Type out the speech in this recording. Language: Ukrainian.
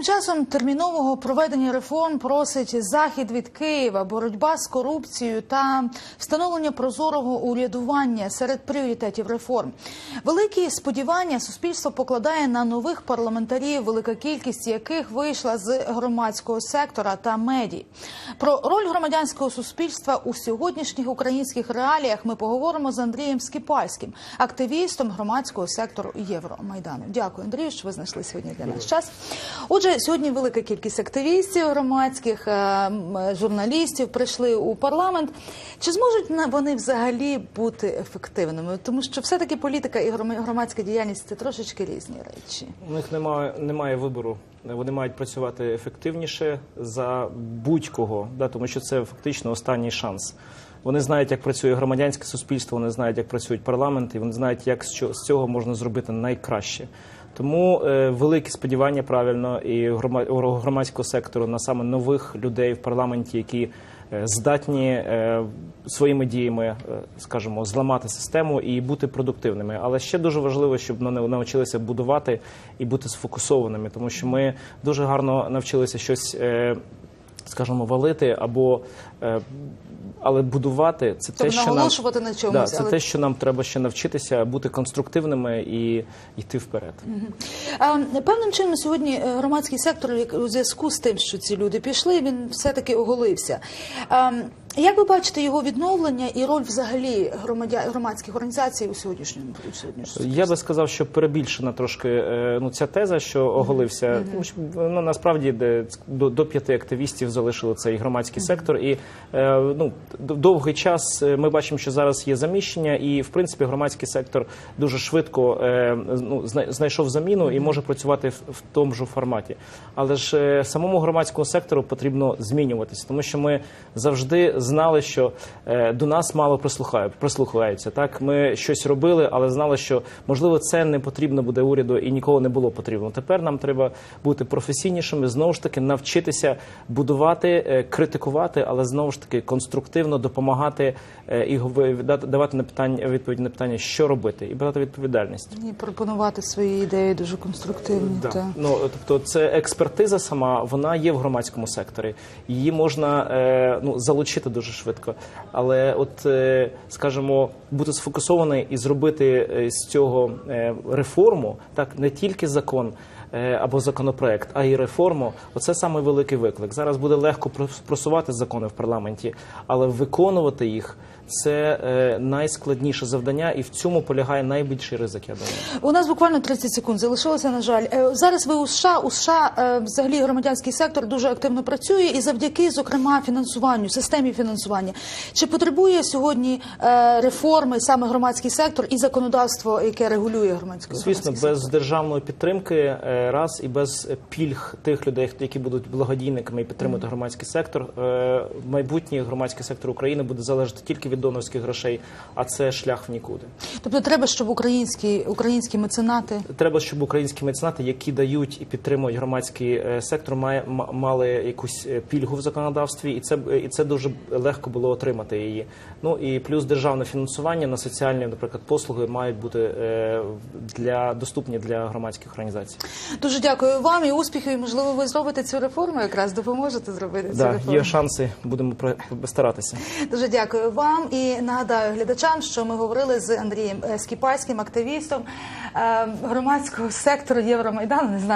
Тим часом термінового проведення реформ просить захід від Києва, боротьба з корупцією та встановлення прозорого урядування серед пріоритетів реформ. Великі сподівання суспільство покладає на нових парламентарів, велика кількість яких вийшла з громадського сектора та медій. Про роль громадянського суспільства у сьогоднішніх українських реаліях ми поговоримо з Андрієм Скіпальським, активістом громадського сектору Євромайдану. Дякую, Андрію, що ви знайшли сьогодні для нас час. Отже, сьогодні велика кількість активістів громадських е, журналістів прийшли у парламент. Чи зможуть вони взагалі бути ефективними? Тому що все-таки політика і грома- громадська діяльність це трошечки різні речі. У них немає, немає вибору. Вони мають працювати ефективніше за будь-кого, да, тому що це фактично останній шанс. Вони знають, як працює громадянське суспільство, вони знають, як працюють парламенти, вони знають, як з цього можна зробити найкраще. Тому е, великі сподівання правильно і грома- громадського сектору на саме нових людей в парламенті, які е, здатні е, своїми діями, скажімо, зламати систему і бути продуктивними. Але ще дуже важливо, щоб вони навчилися будувати і бути сфокусованими, тому що ми дуже гарно навчилися щось. Скажімо, валити або але будувати це Тобто те, що нам на чомусь, да, це але- те, що нам треба ще навчитися бути конструктивними і йти вперед. Е, Певним чином сьогодні е, громадський сектор у зв'язку з тим, що ці люди пішли, він все-таки оголився. Е, Як ви бачите його відновлення і роль взагалі громадя... громадських організацій у сьогоднішньому у сьогоднішньому? Я би сказав, що перебільшена трошки е, ну ця теза, що оголився. Тому що ну, насправді де до, до п'яти активістів залишили цей громадський сектор, і е, ну довгий час е, ми бачимо, що зараз є заміщення, і в принципі громадський сектор дуже швидко ну, знайшов заміну і може працювати в, в тому ж форматі. Але ж самому громадському сектору потрібно змінюватися, тому що ми завжди знали, що е, до нас мало прислухають, прислухаються. Так, ми щось робили, але знали, що можливо це не потрібно буде уряду і ніколи не було потрібно. Тепер нам треба бути професійнішими, знову ж таки навчитися будувати, е, критикувати, але знову ж таки конструктивно допомагати е, і давати на питання відповідь на питання, що робити, і брати відповідальність. І пропонувати свої ідеї дуже конструктивні. Да. та. Ну тобто, це експертиза сама, вона є в громадському секторі. Її можна ну залучити дуже швидко. Але, от е, скажімо, бути сфокусований і зробити е, з цього е, реформу, так не тільки закон. Е, Або законопроект, а й реформу. Оце саме великий виклик. Зараз буде легко прос- просувати закони в парламенті, але виконувати їх це е, найскладніше завдання, і в цьому полягає найбільший ризик. Я думаю. У нас буквально 30 секунд залишилося. На жаль, Е, зараз ви у США у США взагалі громадянський сектор дуже активно працює і завдяки, зокрема, фінансуванню, системі фінансування. Чи потребує сьогодні реформи саме громадський сектор і законодавство, яке регулює громадський Звісно, громадський без державної підтримки раз і без пільг тих людей, які будуть благодійниками і підтримувати громадський сектор. е, Майбутній громадський сектор України буде залежати тільки від донорських грошей, а це шлях в нікуди. Тобто треба, щоб українські українські меценати Треба, щоб українські меценати, які дають і підтримують громадський е, сектор, має мали якусь е, пільгу в законодавстві, і це і це дуже легко було отримати її. Ну і плюс державне фінансування на соціальні, наприклад, послуги мають бути для доступні для громадських організацій. Дуже дякую вам і успіхів. І можливо, ви зробите цю реформу, якраз допоможете зробити цю Да, реформу. є шанси, будемо старатися. Дуже дякую вам і нагадаю глядачам, що ми говорили з Андрієм е, Скіпальським, активістом е, громадського сектору Євромайдану. Не знаю.